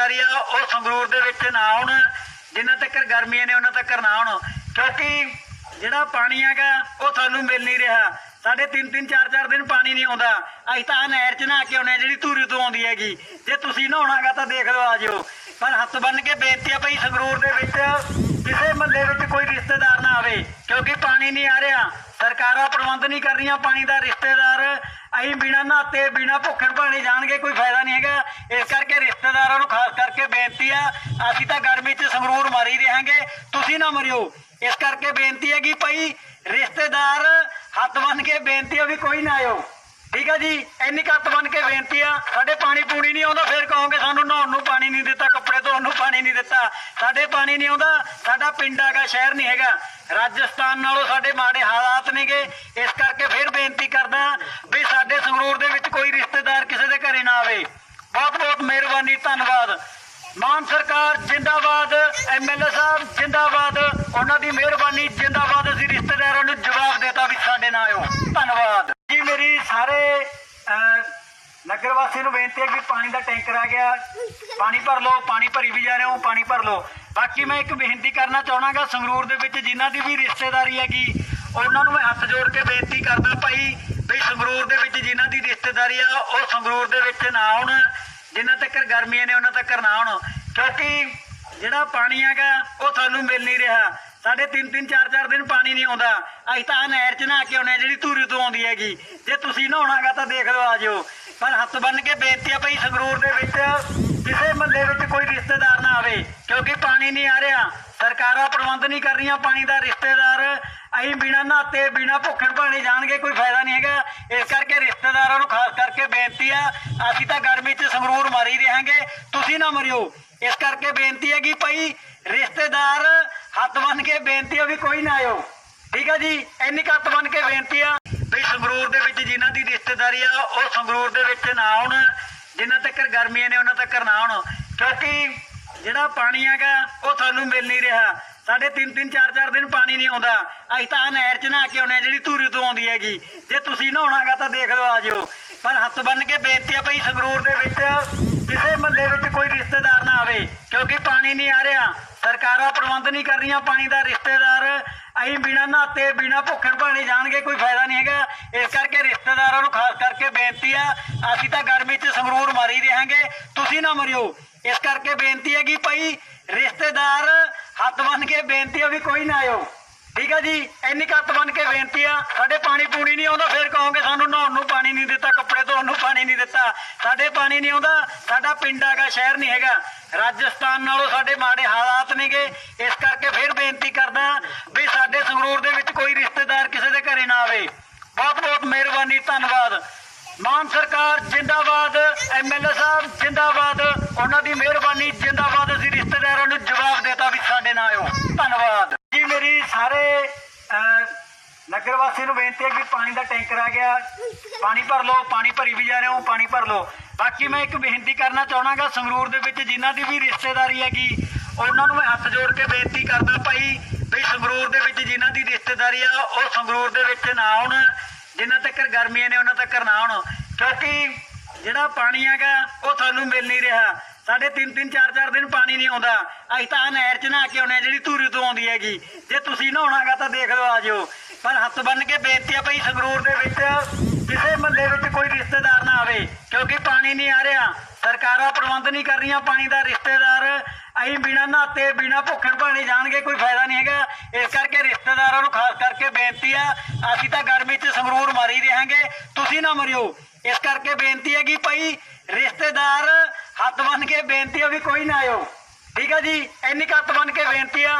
ਰਿਸ਼ਤੇਦਾਰੀ ਆ, ਉਹ ਸੰਗਰੂਰ ਦੇ ਵਿੱਚ ਨਾ ਆਉਣ, ਜਿੰਨਾ ਤੱਕ ਗਰਮੀਆਂ ਨੇ ਉਹਨਾਂ ਤੱਕ ਨਾ ਆਉਣ। ਕਿਉਂਕਿ ਜਿਹੜਾ ਪਾਣੀ ਹੈਗਾ, ਉਹ ਤੁਹਾਨੂੰ ਮਿਲ ਨਹੀਂ ਰਿਹਾ। ਸਾਡੇ 3-3 4-4 ਦਿਨ ਪਾਣੀ ਨਹੀਂ ਆਉਂਦਾ। ਅਸੀਂ ਤਾਂ ਨਹਿਰ 'ਚ ਨਹਾ ਕੇ ਆਉਣੇ ਜਿਹੜੀ ਧੂਰੀ ਤੋਂ ਆਉਂਦੀ ਹੈਗੀ। ਜੇ ਤੁਸੀਂ ਨਹਾਉਣਾਗਾ ਤਾਂ ਦੇਖ ਲਓ, ਆ ਜਿਓ। ਪਰ ਹੱਥ ਬੰਨ ਕੇ ਬੇਨਤੀ ਆ ਭਈ ਸੰਗਰੂਰ ਦੇ ਵਿੱਚ ਕਿਸੇ ਮਹੱਲੇ ਵਿੱਚ ਕੋਈ ਰਿਸ਼ਤੇਦਾਰ ਨਾ ਆਵੇ, ਕਿਉਂਕਿ ਪਾਣੀ ਨਹੀਂ ਆ ਰਿਹਾ। ਸਰਕਾਰਾਂ ਪ੍ਰਬੰਧ ਨਹੀਂ ਕਰ ਰਹੀਆਂ ਪਾਣੀ ਦਾ, ਰਿਸ਼ਤੇਦਾਰ। ਅਸੀਂ ਬਿਨਾ ਨਹਾਤੇ, ਬਿਨਾ ਭੁੱਖਣ ਭਾਣੇ ਜਾਣਗੇ, ਕੋਈ ਫਾਇਦਾ ਨਹੀਂ ਹੈਗਾ। ਬੇਨਤੀ ਆ, ਅਸੀਂ ਤਾਂ ਗਰਮੀ 'ਚ ਸੰਗਰੂਰ ਮਾਰੀ ਰਹਾਂਗੇ। ਤੁਸੀਂ ਨਾ ਮਰਿਓ। ਇਸ ਕਰਕੇ ਬੇਨਤੀ ਹੈ ਕਿ ਭਾਈ ਰਿਸ਼ਤੇਦਾਰ ਹੱਥ ਬੰਨ ਕੇ ਬੇਨਤੀ ਆ ਵੀ ਕੋਈ ਨਾ ਆਇਓ। ਠੀਕ ਆ ਜੀ? ਇੰਨੀ ਕੁ ਹੱਥ ਬੰਨ ਕੇ ਬੇਨਤੀ ਆ। ਸਾਡੇ ਪਾਣੀ ਪੂਣੀ ਨਹੀਂ ਆਉਂਦਾ, ਫਿਰ ਕਹੋਗੇ ਸਾਨੂੰ ਨਹਾਉਣ ਨੂੰ ਪਾਣੀ ਨਹੀਂ ਦਿੱਤਾ, ਕੱਪੜੇ ਧੋਣ ਨੂੰ ਪਾਣੀ ਨਹੀਂ ਦਿੱਤਾ। ਸਾਡੇ ਪਾਣੀ ਨਹੀਂ ਆਉਂਦਾ, ਸਾਡਾ ਪਿੰਡ ਹੈਗਾ, ਸ਼ਹਿਰ ਨਹੀਂ ਹੈਗਾ। ਰਾਜਸਥਾਨ ਨਾਲੋਂ ਸਾਡੇ ਮਾੜੇ ਹਾਲਾਤ ਨੇਗੇ। ਇਸ ਕਰਕੇ ਫਿਰ ਬੇਨਤੀ ਕਰਦਾ ਵੀ ਸਾਡੇ ਸੰਗਰੂਰ ਦੇ ਵਿੱਚ ਕੋਈ ਰਿਸ਼ਤੇਦਾਰ ਕਿਸੇ ਦੇ ਘਰੇ ਨਾ ਆਵੇ ਬਹੁਤ ਬਹੁਤ ਮਿਹਰਬਾਨੀ ਧੰਨਵਾਦ ਮਾਨ ਸਰਕਾਰ ਜਿੰਦਾਬਾਦ ਐਮਐਲਏ ਸਾਹਿਬ ਜਿੰਦਾਬਾਦ ਉਹਨਾਂ ਦੀ ਮਿਹਰਬਾਨੀ ਜਿੰਦਾਬਾਦ ਅਸੀਂ ਰਿਸ਼ਤੇਦਾਰਾਂ ਨੂੰ ਜਵਾਬ ਦੇਤਾ ਵੀ ਸਾਡੇ ਨਾਲ ਆਇਓ ਧੰਨਵਾਦ ਜੀ ਮੇਰੀ ਸਾਰੇ ਅਹ, ਨਗਰ ਵਾਸੀ ਨੂੰ ਬੇਨਤੀ ਹੈ ਕਿ ਪਾਣੀ ਦਾ ਟੈਂਕਰ ਆ ਗਿਆ। ਪਾਣੀ ਭਰ ਲਓ, ਪਾਣੀ ਭਰੀ ਵੀ ਜਾ ਰਹੇ ਹੋ, ਪਾਣੀ ਭਰ ਲਓ। ਬਾਕੀ ਮੈਂ ਇੱਕ ਬੇਨਤੀ ਕਰਨਾ ਚਾਹਣਾਗਾ ਸੰਗਰੂਰ ਦੇ ਵਿੱਚ ਜਿਨ੍ਹਾਂ ਦੀ ਵੀ ਰਿਸ਼ਤੇਦਾਰੀ ਹੈਗੀ, ਉਹਨਾਂ ਨੂੰ ਮੈਂ ਹੱਥ ਜੋੜ ਕੇ ਬੇਨਤੀ ਕਰਦਾ ਭਾਈ ਵੀ ਸੰਗਰੂਰ ਦੇ ਵਿੱਚ ਜਿਨ੍ਹਾਂ ਦੀ ਰਿਸ਼ਤੇਦਾਰੀ ਆ, ਉਹ ਸੰਗਰੂਰ ਦੇ ਵਿੱਚ ਨਾ ਆਉਣ। ਜਿੰਨਾ ਤੱਕ ਗਰਮੀਆਂ ਨੇ ਉਹਨਾਂ ਤੱਕ ਨਾ ਆਉਣ। ਕਿਉਂਕਿ ਜਿਹੜਾ ਪਾਣੀ ਹੈਗਾ, ਉਹ ਤੁਹਾਨੂੰ ਮਿਲ ਨਹੀਂ ਰਿਹਾ। ਸਾਡੇ 3-3 4-4 ਦਿਨ ਪਾਣੀ ਨਹੀਂ ਆਉਂਦਾ। ਅਸੀਂ ਤਾਂ ਨਹਿਰ 'ਚ ਨਹਾ ਕੇ ਆਉਣੇ ਜਿਹੜੀ ਧੂਰੀ ਤੋਂ ਆਉਂਦੀ ਹੈਗੀ। ਜੇ ਤੁਸੀਂ ਨਹਾਉਣਾਗਾ ਤਾਂ ਦੇਖ ਲਓ, ਆ ਜਿਓ। ਪਰ ਹੱਥ ਬੰਨ ਕੇ ਬੇਨਤੀ ਆ ਭਈ ਸੰਗਰੂਰ ਦੇ ਵਿੱਚ ਕਿਸੇ ਮਹੱਲੇ ਵਿੱਚ ਕੋਈ ਰਿਸ਼ਤੇਦਾਰ ਨਾ ਆਵੇ, ਕਿਉਂਕਿ ਪਾਣੀ ਨਹੀਂ ਆ ਰਿਹਾ। ਸਰਕਾਰਾਂ ਪ੍ਰਬੰਧ ਨਹੀਂ ਕਰ ਰਹੀਆਂ, ਪਾਣੀ ਦਾ ਰਿਸ਼ਤੇਦਾਰ ਅਸੀਂ ਬਿਨਾ ਨਹਾਤੇ, ਬਿਨਾ ਭੁੱਖਣ ਭਾਣੇ ਜਾਣਗੇ, ਕੋਈ ਫਾਇਦਾ ਨਹੀਂ ਹੈਗਾ। ਇਸ ਕਰਕੇ ਰਿਸ਼ਤੇਦਾਰਾਂ ਨੂੰ ਖਾਸ ਕਰਕੇ ਬੇਨਤੀ ਆ, ਅਸੀਂ ਤਾਂ ਗਰਮੀ 'ਚ ਸੰਗਰੂਰ ਮਾਰੀ ਰਹਾਂਗੇ, ਤੁਸੀਂ ਨਾ ਮਰਿਓ। ਇਸ ਕਰਕੇ ਬੇਨਤੀ ਹੈ ਕਿ ਭਾਈ ਰਿਸ਼ਤੇਦਾਰ ਹੱਥ ਬੰਨ ਕੇ ਬੇਨਤੀ ਆ ਵੀ ਕੋਈ ਨਾ ਆਇਓ। ਠੀਕ ਆ ਜੀ, ਇੰਨੀ ਕੁ ਹੱਥ ਕੇ ਬੇਨਤੀ ਆ ਵੀ ਸੰਗਰੂਰ ਦੇ ਵਿੱਚ ਜਿਨ੍ਹਾਂ ਦੀ ਰਿਸ਼ਤੇਦਾਰੀ ਆ, ਉਹ ਸੰਗਰੂਰ ਦੇ ਵਿੱਚ ਨਾ ਆਉਣ ਜਿੰਨਾ ਤੱਕ ਗਰਮੀਆਂ ਨੇ ਉਹਨਾਂ ਤੱਕ ਨਾ ਆਉਣ। ਕਿਉਂਕਿ ਜਿਹੜਾ ਪਾਣੀ ਹੈਗਾ, ਉਹ ਸਾਨੂੰ ਮਿਲ ਨਹੀਂ ਰਿਹਾ। ਸਾਡੇ 3-3 4-4 ਦਿਨ ਪਾਣੀ ਨਹੀਂ ਆਉਂਦਾ। ਅਸੀਂ ਤਾਂ ਆਹ ਨਹਿਰ 'ਚ ਨਹਾ ਕੇ ਆਉਣੇ ਜਿਹੜੀ ਧੂਰੀ ਤੋਂ ਆਉਂਦੀ ਹੈਗੀ। ਜੇ ਤੁਸੀਂ ਨਹਾਉਣਾਗਾ ਤਾਂ ਦੇਖ ਲਓ, ਆ ਜਿਓ। ਪਰ ਹੱਥ ਬੰਨ ਕੇ ਬੇਨਤੀ ਆ ਭਈ ਸੰਗਰੂਰ ਦੇ ਵਿੱਚ ਕਿਸੇ ਮਹੱਲੇ ਵਿੱਚ ਕੋਈ ਰਿਸ਼ਤੇਦਾਰ ਨਾ ਆਵੇ, ਕਿਉਂਕਿ ਪਾਣੀ ਨਹੀਂ ਆ ਰਿਹਾ। ਸਰਕਾਰਾਂ ਪ੍ਰਬੰਧ ਨਹੀਂ ਕਰ ਰਹੀਆਂ ਪਾਣੀ ਦਾ, ਰਿਸ਼ਤੇਦਾਰ ਅਸੀਂ ਬਿਨਾ ਨਹਾਤੇ, ਬਿਨਾ ਭੁੱਖਣ ਭਾਣੇ ਜਾਣਗੇ, ਕੋਈ ਫਾਇਦਾ ਨਹੀਂ ਹੈਗਾ। ਇਸ ਕਰਕੇ ਰਿਸ਼ਤੇਦਾਰਾਂ ਨੂੰ ਖਾਸ ਕਰਕੇ ਬੇਨਤੀ ਆ, ਅਸੀਂ ਤਾਂ ਗਰਮੀ 'ਚ ਸੰਗਰੂਰ ਮਾਰੀ ਰਹਾਂਗੇ ਤੁਸੀਂ ਨਾ ਮਰਿਓ। ਇਸ ਕਰਕੇ ਬੇਨਤੀ ਹੈ ਕਿ ਭਾਈ, ਰਿਸ਼ਤੇਦਾਰ ਹੱਥ ਬੰਨ ਕੇ ਬੇਨਤੀ ਆ ਵੀ ਕੋਈ ਨਾ ਆਇਓ। ਠੀਕ ਆ ਜੀ, ਇੰਨੀ ਕੁ ਹੱਥ ਕੇ ਬੇਨਤੀ ਆ, ਸਾਡੇ ਪਾਣੀ ਪੂਣੀ ਨਹੀਂ ਆਉਂਦਾ, ਫਿਰ ਕਹੋਗੇ ਸਾਨੂੰ ਨਹਾਉਣ ਨੂੰ ਪਾਣੀ ਨਹੀਂ ਦਿੱਤਾ, ਕੱਪੜੇ ਧੋਣ ਨੂੰ ਪਾਣੀ ਨਹੀਂ ਦਿੱਤਾ। ਸਾਡੇ ਪਾਣੀ ਨਹੀਂ ਆਉਂਦਾ, ਸਾਡਾ ਪਿੰਡ ਹੈਗਾ, ਸ਼ਹਿਰ ਨਹੀਂ ਹੈਗਾ। ਰਾਜਸਥਾਨ ਨਾਲੋਂ ਸਾਡੇ ਮਾੜੇ ਹਾਲਾਤ ਨੇਗੇ, ਇਸ ਕਰਕੇ ਫਿਰ ਬੇਨਤੀ ਕਰਦਾ ਵੀ ਸਾਡੇ ਸੰਗਰੂਰ ਦੇ ਵਿੱਚ ਕੋਈ ਰਿਸ਼ਤੇਦਾਰ ਕਿਸੇ ਦੇ ਘਰੇ ਨਾ ਆਵੇ। ਬਹੁਤ ਬਹੁਤ ਮਿਹਰਬਾਨੀ, ਧੰਨਵਾਦ। ਮਾਨ ਸਰਕਾਰ, ਜਿੰਦਾਬਾਦ ਐਮਐਲਏ ਸਾਹਿਬ, ਜਿੰਦਾਬਾਦ। ਉਹਨਾਂ ਦੀ ਮਿਹਰਬਾਨੀ, ਜਿੰਦਾਬਾਦ ਅਸੀਂ ਰਿਸ਼ਤੇਦਾਰਾਂ ਨੂੰ ਜਵਾਬ ਦੇਤਾ ਵੀ ਸਾਡੇ ਨਾਲ ਆਇਓ ਧੰਨਵਾਦ ਜੀ ਮੇਰੀ ਸਾਰੇ ਅਹ, ਨਗਰ ਵਾਸੀ ਨੂੰ ਬੇਨਤੀ ਹੈ ਕਿ ਪਾਣੀ ਦਾ ਟੈਂਕਰ ਆ ਗਿਆ। ਪਾਣੀ ਭਰ ਲਓ, ਪਾਣੀ ਭਰੀ ਵੀ ਜਾ ਰਹੇ ਹੋ, ਪਾਣੀ ਭਰ ਲਓ। ਬਾਕੀ ਮੈਂ ਇੱਕ ਬੇਨਤੀ ਕਰਨਾ ਚਾਹਣਾਗਾ, ਸੰਗਰੂਰ ਦੇ ਵਿੱਚ ਜਿਨ੍ਹਾਂ ਦੀ ਵੀ ਰਿਸ਼ਤੇਦਾਰੀ ਹੈਗੀ, ਉਹਨਾਂ ਨੂੰ ਮੈਂ ਹੱਥ ਜੋੜ ਕੇ ਬੇਨਤੀ ਕਰਦਾ ਭਾਈ ਵੀ ਸੰਗਰੂਰ ਦੇ ਵਿੱਚ ਜਿਨ੍ਹਾਂ ਦੀ ਰਿਸ਼ਤੇਦਾਰੀ ਆ, ਉਹ ਸੰਗਰੂਰ ਦੇ ਵਿੱਚ ਨਾ ਆਉਣ। ਜਿੰਨਾ ਤੱਕ ਗਰਮੀਆਂ ਨੇ ਉਹਨਾਂ ਤੱਕ ਨਾ ਆਉਣ। ਕਿਉਂਕਿ ਜਿਹੜਾ ਪਾਣੀ ਹੈਗਾ, ਉਹ ਤੁਹਾਨੂੰ ਮਿਲ ਨਹੀਂ ਰਿਹਾ। ਸਾਡੇ 3-3 4-4 ਦਿਨ ਪਾਣੀ ਨਹੀਂ ਆਉਂਦਾ। ਅਸੀਂ ਤਾਂ ਨਹਿਰ 'ਚ ਨਹਾ ਕੇ ਆਉਣੇ ਜਿਹੜੀ ਧੂਰੀ ਤੋਂ ਆਉਂਦੀ ਹੈਗੀ। ਜੇ ਤੁਸੀਂ ਨਹਾਉਣਾਗਾ ਤਾਂ ਦੇਖ ਲਓ, ਆ ਜਿਓ। ਪਰ ਹੱਥ ਬੰਨ ਕੇ ਬੇਨਤੀ ਆ ਭਈ ਸੰਗਰੂਰ ਦੇ ਵਿੱਚ ਕਿਸੇ ਮਹੱਲੇ ਵਿੱਚ ਕੋਈ ਰਿਸ਼ਤੇਦਾਰ ਨਾ ਆਵੇ, ਕਿਉਂਕਿ ਪਾਣੀ ਨਹੀਂ ਆ ਰਿਹਾ। ਸਰਕਾਰਾਂ ਪ੍ਰਬੰਧ ਨਹੀਂ ਕਰ ਰਹੀਆਂ, ਪਾਣੀ ਦਾ ਰਿਸ਼ਤੇਦਾਰ ਅਸੀਂ ਬਿਨਾ ਨਹਾਤੇ, ਬਿਨਾ ਭੁੱਖਣ ਭਾਣੇ ਜਾਣਗੇ, ਕੋਈ ਫਾਇਦਾ ਨਹੀਂ ਹੈਗਾ। ਇਸ ਕਰਕੇ ਰਿਸ਼ਤੇਦਾਰਾਂ ਨੂੰ ਖਾਸ ਕਰਕੇ ਬੇਨਤੀ ਆ, ਅਸੀਂ ਤਾਂ ਗਰਮੀ 'ਚ ਸੰਗਰੂਰ ਮਾਰੀ ਰਹਾਂਗੇ, ਤੁਸੀਂ ਨਾ ਮਰਿਓ। ਇਸ ਕਰਕੇ ਬੇਨਤੀ ਹੈ ਕਿ ਭਾਈ ਰਿਸ਼ਤੇਦਾਰ ਹੱਥ ਬੰਨ ਕੇ ਬੇਨਤੀ ਆ ਵੀ ਕੋਈ ਨਾ ਆਇਓ। ਠੀਕ ਆ ਜੀ? ਇੰਨੀ ਕੁ ਹੱਥ ਬੰਨ ਕੇ ਬੇਨਤੀ ਆ।